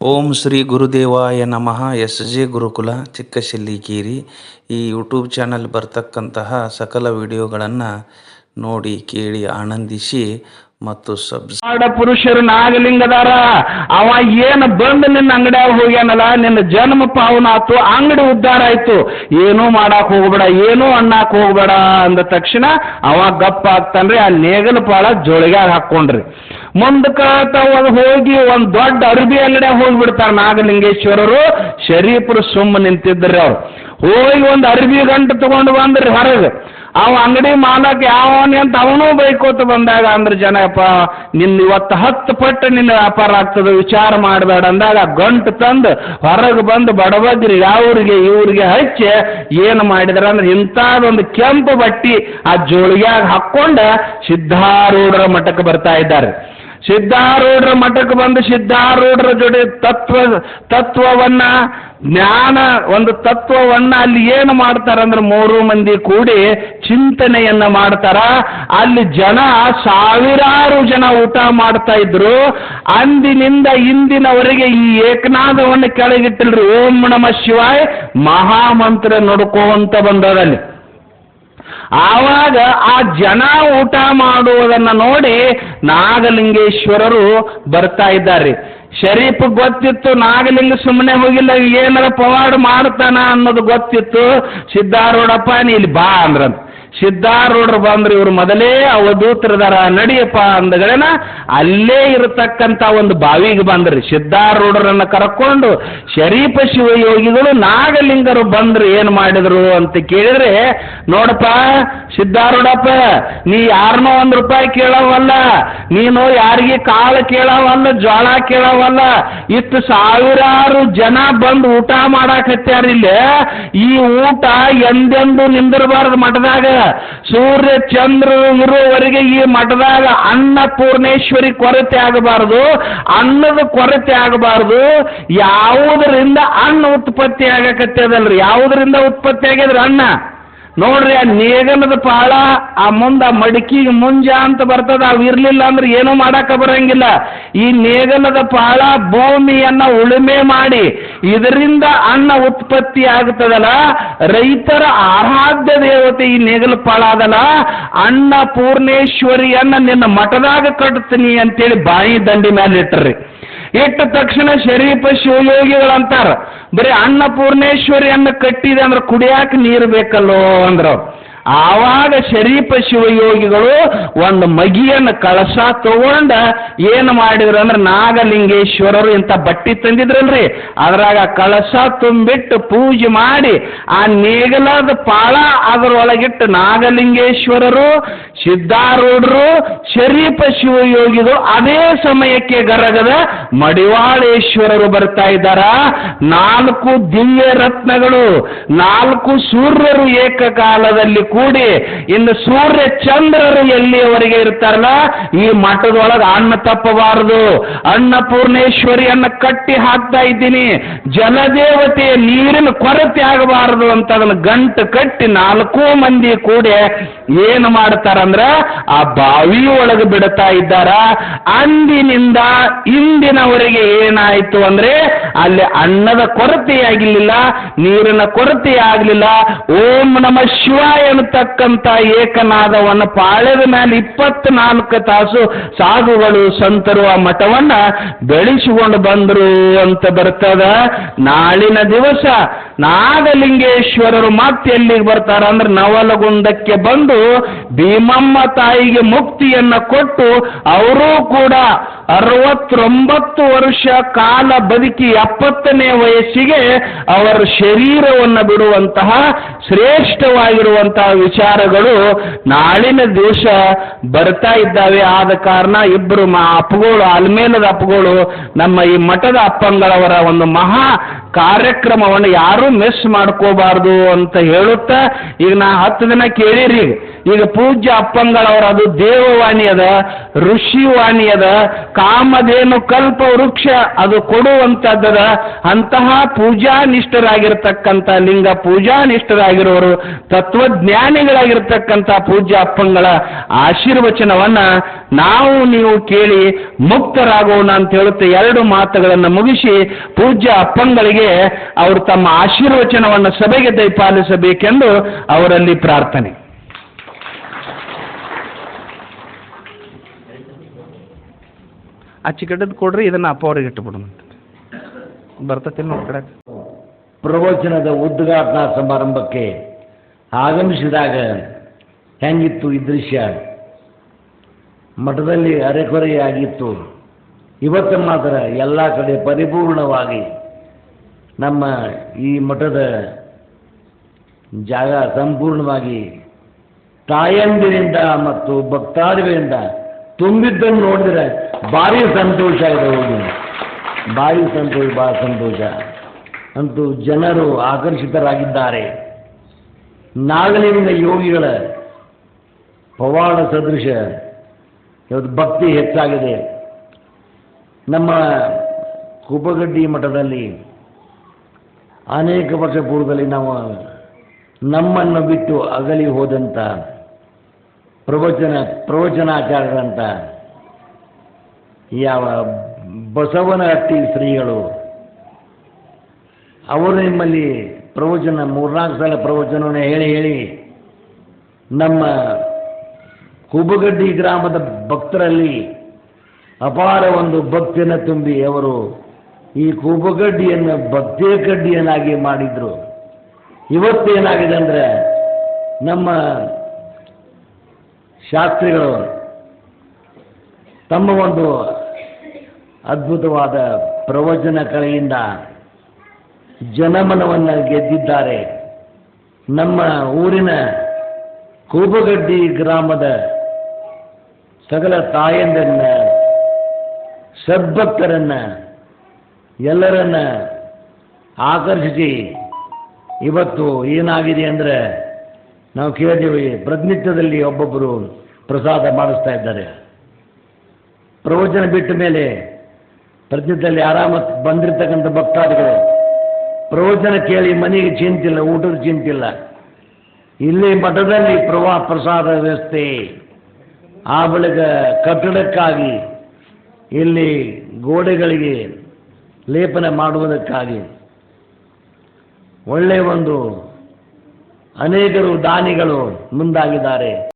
ಓಂ ಶ್ರೀ ಗುರುದೇವಾಯ ನಮಃ. S J ಗುರುಕುಲ ಚಿಕ್ಕಶಿಲ್ಲಿಕೇರಿ ಈ YouTube channel ಬರ್ತಕ್ಕಂತಹ ಸಕಲ ವಿಡಿಯೋಗಳನ್ನು ನೋಡಿ ಕೇಳಿ ಆನಂದಿಸಿ ಮತ್ತು ಸಬ್ಸಾಡ ಪುರುಷರು ನಾಗಲಿಂಗದಾರ. ಅವ ಏನು ಬಂದು ನಿನ್ನ ಅಂಗಡಿಯಾಗ ಹೋಗ್ಯಾನಲ್ಲ, ನಿನ್ನ ಜನ್ಮ ಪಾವನ ಆತು, ಅಂಗಡಿ ಉದ್ಧಾರ ಆಯ್ತು. ಏನೂ ಮಾಡಾಕ್ ಹೋಗ್ಬೇಡ, ಏನೂ ಅಣ್ಣಾಕ್ ಹೋಗ್ಬೇಡ ಅಂದ ತಕ್ಷಣ ಅವ ಗಪ್ಪ ಆಗ್ತಾನ್ರಿ, ಆ ನೇಗಲ ಪಾಳ ಜೋಳಿಗ್ಯಾಗ ಹಾಕ್ಕೊಂಡ್ರಿ. ಮುಂದಕ್ಕೆ ತಾವು ಹೋಗಿ ಒಂದು ದೊಡ್ಡ ಅರಬಿ ಅಂಗಡಿಯಾಗ ಹೋಗ್ಬಿಡ್ತಾರ ನಾಗಲಿಂಗೇಶ್ವರರು. ಶರೀಫರು ಸುಮ್ಮ ನಿಂತಿದ್ರಿ ಅವ್ರು. ಹೋಗಿ ಒಂದು ಅರಬಿ ಗಂಟು ತಗೊಂಡು ಬಂದ್ರಿ ಹೊರಗೆ. ಅವ ಅಂಗಡಿ ಮಾಲಕ್ ಯಾವನೇ ಅಂತ ಅವನು ಬೈಕೋತ ಬಂದಾಗ ಅಂದ್ರೆ ಜನಪ್ಪ ನಿನ್ನ ಇವತ್ತು ಹತ್ತು ಪಟ್ಟು ನಿನ್ನ ವ್ಯಾಪಾರ ಆಗ್ತದೆ, ವಿಚಾರ ಮಾಡಬೇಡ ಅಂದಾಗ ಗಂಟು ತಂದು ಹೊರಗೆ ಬಂದು ಬಡಬಗ್ರಿ ಅವ್ರಿಗೆ ಇವ್ರಿಗೆ ಹಚ್ಚಿ ಏನು ಮಾಡಿದ್ರ ಅಂದ್ರೆ ಇಂಥದೊಂದು ಕೆಂಪು ಬಟ್ಟಿ ಆ ಜೋಳಿಗೆ ಹಾಕ್ಕೊಂಡು ಸಿದ್ಧಾರೂಢರ ಮಠಕ್ಕೆ ಬರ್ತಾ ಇದ್ದಾರೆ. ಸಿದ್ಧಾರೂಢರ ಮಠಕ್ಕೆ ಬಂದು ಸಿದ್ಧಾರೂಢರ ಜೊತೆ ತತ್ವ, ತತ್ವವನ್ನ, ಜ್ಞಾನ, ಒಂದು ತತ್ವವನ್ನ ಅಲ್ಲಿ ಏನು ಮಾಡ್ತಾರಂದ್ರೆ ಮೂರು ಮಂದಿ ಕೂಡಿ ಚಿಂತನೆಯನ್ನ ಮಾಡ್ತಾರ. ಅಲ್ಲಿ ಜನ ಸಾವಿರಾರು ಜನ ಊಟ ಮಾಡ್ತಾ ಇದ್ರು. ಅಂದಿನಿಂದ ಇಂದಿನವರೆಗೆ ಈ ಏಕನಾದವನ್ನು ಕೆಳಗಿಟ್ಟಿಲ್ರಿ. ಓಂ ನಮ ಶಿವಾಯ್. ಮಹಾಮಂತ್ರ ನೋಡ್ಕೋಂತ ಬಂದದಲ್ಲಿ ಆವಾಗ ಆ ಜನ ಊಟ ಮಾಡುವುದನ್ನು ನೋಡಿ ನಾಗಲಿಂಗೇಶ್ವರರು ಬರ್ತಾ ಇದ್ದಾರೆ. ಶರೀಫ್ ಗೊತ್ತಿತ್ತು, ನಾಗಲಿಂಗ ಸುಮ್ಮನೆ ಹೋಗಿಲ್ಲ, ಏನಾರ ಪವಾಡ ಮಾಡ್ತಾನ ಅನ್ನೋದು ಗೊತ್ತಿತ್ತು. ಸಿದ್ಧಾರೂಢಪ್ಪ, ನೀ ಇಲ್ಲಿ ಬಾ ಅಂದ್ರಂತ. ಸಿದ್ಧಾರೂಢರು ಬಂದ್ರೆ ಇವರು ಮೊದಲೇ ಅವಧೂತರದಾರ, ನಡಿಯಪ್ಪ ಅಂದಗಳೇನ? ಅಲ್ಲೇ ಇರತಕ್ಕಂಥ ಒಂದು ಬಾವಿಗೆ ಬಂದ್ರಿ. ಸಿದ್ಧಾರೂಢರನ್ನ ಕರ್ಕೊಂಡು ಶರೀಫ ಶಿವಯೋಗಿಗಳು ನಾಗಲಿಂಗರು ಬಂದ್ರು ಏನು ಮಾಡಿದ್ರು ಅಂತ ಕೇಳಿದ್ರೆ, ನೋಡಪ್ಪ ಸಿದ್ಧಾರೂಢಪ್ಪ ನೀ ಯಾರನ್ನೋ ಒಂದು ರೂಪಾಯಿ ಕೇಳವಲ್ಲ, ನೀನು ಯಾರಿಗೆ ಕಾಳು ಕೇಳವಲ್ಲ ಜೋಳ ಕೇಳವಲ್ಲ, ಇಷ್ಟು ಸಾವಿರಾರು ಜನ ಬಂದು ಊಟ ಮಾಡಾಕತ್ಯಾರ ಇಲ್ಲಿ, ಈ ಊಟ ಎಂದೆಂದು ನಿಂದಿರಬಾರದು ಮಠದಾಗ. ಸೂರ್ಯ ಚಂದ್ರ ಇರುವವರೆಗೆ ಈ ಮಠದಾಗ ಅನ್ನಪೂರ್ಣೇಶ್ವರಿ ಕೊರತೆ ಆಗಬಾರದು, ಅನ್ನದ ಕೊರತೆ ಆಗಬಾರದು. ಯಾವುದರಿಂದ ಅನ್ನ ಉತ್ಪತ್ತಿ ಆಗಕತ್ತದಲ್ರಿ? ಯಾವುದರಿಂದ ಉತ್ಪತ್ತಿ ಆಗ್ಯದ್ರಿ ಅನ್ನ? ನೋಡ್ರಿ, ಆ ನೇಗನದ ಪಾಳ, ಆ ಮುಂದ ಮಡಕಿಗೆ ಮುಂಜ ಅಂತ ಬರ್ತದ, ಅವು ಇರ್ಲಿಲ್ಲ ಅಂದ್ರೆ ಏನೂ ಮಾಡಾಕ ಬರಂಗಿಲ್ಲ. ಈ ನೇಗನದ ಪಾಳ ಭೂಮಿಯನ್ನ ಉಳುಮೆ ಮಾಡಿ, ಇದರಿಂದ ಅನ್ನ ಉತ್ಪತ್ತಿ ಆಗ್ತದಲ್ಲ, ರೈತರ ಆರಾಧ್ಯ ದೇವತೆ ಈ ನೇಗಲ ಪಾಳ ಅದಲ್ಲ. ಅನ್ನ ಪೂರ್ಣೇಶ್ವರಿಯನ್ನ ನಿನ್ನ ಮಠದಾಗ ಕಟ್ತೀನಿ ಅಂತೇಳಿ ಬಾಯಿ ದಂಡಿ ಮೇಲೆ ಇಟ್ಟರ್ರಿ ಇಟ್ಟ ತಕ್ಷಣ ಶರೀಫ ಶಿವಯೋಗಿಗಳಂತಾರ ಬರೀ ಅನ್ನಪೂರ್ಣೇಶ್ವರಿಯನ್ನು ಕಟ್ಟಿದೆ ಅಂದ್ರೆ ಕುಡಿಯಾಕ ನೀರು ಬೇಕಲ್ಲೋ ಅಂದ್ರ. ಆವಾಗ ಶರೀಫ ಶಿವಯೋಗಿಗಳು ಒಂದು ಮಗಿಯನ್ನು ಕಳಸ ತಗೊಂಡ ಏನು ಮಾಡಿದ್ರು ಅಂದ್ರೆ ನಾಗಲಿಂಗೇಶ್ವರರು ಇಂಥ ಬಟ್ಟಿ ತಂದಿದ್ರಲ್ರಿ. ಅದ್ರಾಗ ಕಳಸ ತುಂಬಿಟ್ಟು ಪೂಜೆ ಮಾಡಿ ಆ ನೇಗಲದ ಪಾಳ ಅದರೊಳಗಿಟ್ಟು ನಾಗಲಿಂಗೇಶ್ವರರು, ಸಿದ್ಧಾರೂಢರು, ಶರೀಫ ಶಿವಯೋಗಿಗಳು ಅದೇ ಸಮಯಕ್ಕೆ ಗರಗದ ಮಡಿವಾಳೇಶ್ವರರು ಬರ್ತಾ ಇದ್ದಾರ. ನಾಲ್ಕು ದಿವ್ಯ ರತ್ನಗಳು, ನಾಲ್ಕು ಸೂರ್ಯರು ಏಕಕಾಲದಲ್ಲಿ ಕೂಡಿ ಇನ್ನು ಸೂರ್ಯ ಚಂದ್ರರು ಎಲ್ಲಿಯವರೆಗೆ ಇರ್ತಾರಲ್ಲ? ಈ ಮಠದೊಳಗೆ ಅನ್ನ ತಪ್ಪಬಾರದು. ಅನ್ನಪೂರ್ಣೇಶ್ವರಿಯನ್ನ ಕಟ್ಟಿ ಹಾಕ್ತಾ ಇದ್ದೀನಿ. ಜಲದೇವತೆಯ ನೀರಿನ ಕೊರತೆ ಆಗಬಾರದು ಅಂತ ಅದನ್ನ ಗಂಟು ಕಟ್ಟಿ ನಾಲ್ಕು ಮಂದಿ ಕೂಡಿ ಏನು ಮಾಡ್ತಾರಂದ್ರ ಆ ಬಾವಿ ಒಳಗೆ ಬಿಡ್ತಾ ಇದ್ದಾರ. ಅಂದಿನಿಂದ ಇಂದಿನವರೆಗೆ ಏನಾಯ್ತು ಅಂದ್ರೆ ಅಲ್ಲಿ ಅನ್ನದ ಕೊರತೆ ಆಗಿರ್ಲಿಲ್ಲ ನೀರಿನ ಕೊರತೆ ಆಗಲಿಲ್ಲ ಓಂ ನಮ ಶಿವಾಯ ಅನ್ನತಕ್ಕಂಥ ಏಕನಾದವನ್ನು ಪಾಳೆದ ಮೇಲೆ ಇಪ್ಪತ್ನಾಲ್ಕು ತಾಸು ಸಾಧುಗಳು ಸಂತರು ಆ ಮಠವನ್ನ ಬೆಳೆಸಿಕೊಂಡು ಬಂದರು ಅಂತ ಬರ್ತದ. ನಾಳಿನ ದಿವಸ ನಾಗಲಿಂಗೇಶ್ವರರು ಮತ್ತೆ ಎಲ್ಲಿಗೆ ಬರ್ತಾರ ಅಂದ್ರೆ ನವಲಗುಂದಕ್ಕೆ ಬಂದು ಭೀಮಮ್ಮ ತಾಯಿಗೆ ಮುಕ್ತಿಯನ್ನ ಕೊಟ್ಟು ಅವರೂ ಕೂಡ ಅರವತ್ತೊಂಬತ್ತು ವರ್ಷ ಕಾಲ ಬದುಕಿ ಎಪ್ಪತ್ತನೇ ವಯಸ್ಸಿಗೆ ಅವರ ಶರೀರವನ್ನು ಬಿಡುವಂತಹ ಶ್ರೇಷ್ಠವಾಗಿರುವಂತಹ ವಿಚಾರಗಳು ನಾಳಿನ ದಿವಸ ಬರ್ತಾ ಇದ್ದಾವೆ. ಆದ ಕಾರಣ ಇಬ್ಬರು ಅಪ್ಪಗಳು ಅಲ್ಮೇಲದ ಅಪ್ಪಗಳು, ನಮ್ಮ ಈ ಮಠದ ಅಪ್ಪಂಗಳವರ ಒಂದು ಮಹಾ ಕಾರ್ಯಕ್ರಮವನ್ನು ಯಾರೂ ಮಿಸ್ ಮಾಡ್ಕೋಬಾರ್ದು ಅಂತ ಹೇಳುತ್ತಾ, ಈಗ ನಾ ಹತ್ತು ದಿನ ಕೇಳಿರಿ. ಈಗ ಪೂಜ್ಯ ಅಪ್ಪಂಗಳವರ ಅದು ದೇವವಾಣಿ ಅದ, ಋಷಿವಾಣಿ ಅದ ಕಾಮಧೇನು ಕಲ್ಪ ವೃಕ್ಷ ಅದು ಕೊಡುವಂಥದ್ದರ ಅಂತಹ ಪೂಜಾ ನಿಷ್ಠರಾಗಿರ್ತಕ್ಕಂಥ ಲಿಂಗ ಪೂಜಾ ನಿಷ್ಠರಾಗಿರೋರು ತತ್ವಜ್ಞಾನಿಗಳಾಗಿರ್ತಕ್ಕಂಥ ಪೂಜ್ಯ ಅಪ್ಪಂಗಳ ಆಶೀರ್ವಚನವನ್ನ ನಾವು ನೀವು ಕೇಳಿ ಮುಕ್ತರಾಗೋಣ ಅಂತ ಹೇಳುತ್ತೆ. ಎರಡು ಮಾತುಗಳನ್ನು ಮುಗಿಸಿ ಪೂಜ್ಯ ಅಪ್ಪಂಗಳಿಗೆ ಅವರು ತಮ್ಮ ಆಶೀರ್ವಚನವನ್ನು ಸಭೆಗೆ ದಯಪಾಲಿಸಬೇಕೆಂದು ಅವರಲ್ಲಿ ಪ್ರಾರ್ಥನೆ. ಅಚ್ಚಿ ಕಟ್ಟದ್ ಕೊಡ್ರಿ, ಇದನ್ನ ಅಪ್ಪ ಅವ್ರಿಗೆ ಇಟ್ಟುಬಿಡೋಣ ಬರ್ತತಿಲ್ಲ ನೋಡಿ ಪ್ರವಚನದ ಉದ್ಘಾಟನಾ ಸಮಾರಂಭಕ್ಕೆ ಆಗಮಿಸಿದಾಗ ಹೆಂಗಿತ್ತು ಈ ದೃಶ್ಯ? ಮಠದಲ್ಲಿ ಅರೆಕೊರೆಯಾಗಿತ್ತು. ಇವತ್ತು ಮಾತ್ರ ಎಲ್ಲ ಕಡೆ ಪರಿಪೂರ್ಣವಾಗಿ ನಮ್ಮ ಈ ಮಠದ ಜಾಗ ಸಂಪೂರ್ಣವಾಗಿ ತಾಯಂದಿರಿಂದ ಮತ್ತು ಭಕ್ತಾದಿಗಳಿಂದ ತುಂಬಿದ್ದನ್ನು ನೋಡಿದ್ರೆ ಭಾರಿ ಸಂತೋಷ ಹೋಗಿ. ಭಾರಿ ಸಂತೋಷ ಭಾಳ ಸಂತೋಷ. ಅಂತೂ ಜನರು ಆಕರ್ಷಿತರಾಗಿದ್ದಾರೆ. ನಾಗಲಿಂಗ ಯೋಗಿಗಳ ಪವಾಡ ಸದೃಶ ಇವತ್ತು ಭಕ್ತಿ ಹೆಚ್ಚಾಗಿದೆ. ನಮ್ಮ ಕುಪಗಡ್ಡಿ ಮಠದಲ್ಲಿ ಅನೇಕ ವರ್ಷ ಪೂರ್ವದಲ್ಲಿ ನಾವು ನಮ್ಮನ್ನು ಬಿಟ್ಟು ಅಗಲಿ ಹೋದಂಥ ಪ್ರವಚನ ಪ್ರವಚನಾಚಾರ್ಯರಂಥ ಯಾವ ಬಸವನಹಟ್ಟಿ ಶ್ರೀಗಳು, ಅವರು ನಿಮ್ಮಲ್ಲಿ ಪ್ರವಚನ, ಮೂರ್ನಾಲ್ಕು ಸಲ ಪ್ರವಚನವನ್ನು ಹೇಳಿ ಹೇಳಿ, ನಮ್ಮ ಕುಬಗಡ್ಡಿ ಗ್ರಾಮದ ಭಕ್ತರಲ್ಲಿ ಅಪಾರ ಒಂದು ಭಕ್ತಿಯನ್ನು ತುಂಬಿ ಅವರು ಈ ಕುಬಗಡ್ಡಿಯನ್ನು ಭಕ್ತಿಯ ಕಡ್ಡಿಯನ್ನಾಗಿ ಮಾಡಿದ್ರು. ಇವತ್ತೇನಾಗಿದೆ ಅಂದರೆ ನಮ್ಮ ಶಾಸ್ತ್ರಿಗಳು ತಮ್ಮ ಒಂದು ಅದ್ಭುತವಾದ ಪ್ರವಚನ ಕಲೆಯಿಂದ ಜನಮನವನ್ನು ಗೆದ್ದಿದ್ದಾರೆ. ನಮ್ಮ ಊರಿನ ಕೂಬಗಡ್ಡಿ ಗ್ರಾಮದ ಸಕಲ ತಾಯಂದರನ್ನ ಸದ್ಭಕ್ತರನ್ನ ಎಲ್ಲರನ್ನ ಆಕರ್ಷಿಸಿ ಇವತ್ತು ಏನಾಗಿದೆ ಅಂದರೆ ನಾವು ಕೇಳಿದ್ದೀವಿ ಪ್ರತಿನಿತ್ಯದಲ್ಲಿ ಒಬ್ಬೊಬ್ಬರು ಪ್ರಸಾದ ಮಾಡಿಸ್ತಾ ಇದ್ದಾರೆ. ಪ್ರವಚನ ಬಿಟ್ಟ ಮೇಲೆ ಪ್ರತಿನಿತ್ಯದಲ್ಲಿ ಆರಾಮ ಬಂದಿರತಕ್ಕಂಥ ಭಕ್ತಾದಿಗಳು, ಪ್ರವಚನ ಕೇಳಿ ಮನೆಗೆ ಚಿಂತಿಲ್ಲ, ಊಟದ ಚಿಂತಿಲ್ಲ. ಇಲ್ಲಿ ಮಠದಲ್ಲಿ ಪ್ರವಾ ಪ್ರಸಾದ ವ್ಯವಸ್ಥೆ. ಆ ಬಳಿಕ ಕಟ್ಟಡಕ್ಕಾಗಿ ಇಲ್ಲಿ ಗೋಡೆಗಳಿಗೆ ಲೇಪನ ಮಾಡುವುದಕ್ಕಾಗಿ ಒಳ್ಳೆಯ ಒಂದು ಅನೇಕರು ದಾನಿಗಳು ಮುಂದಾಗಿದ್ದಾರೆ.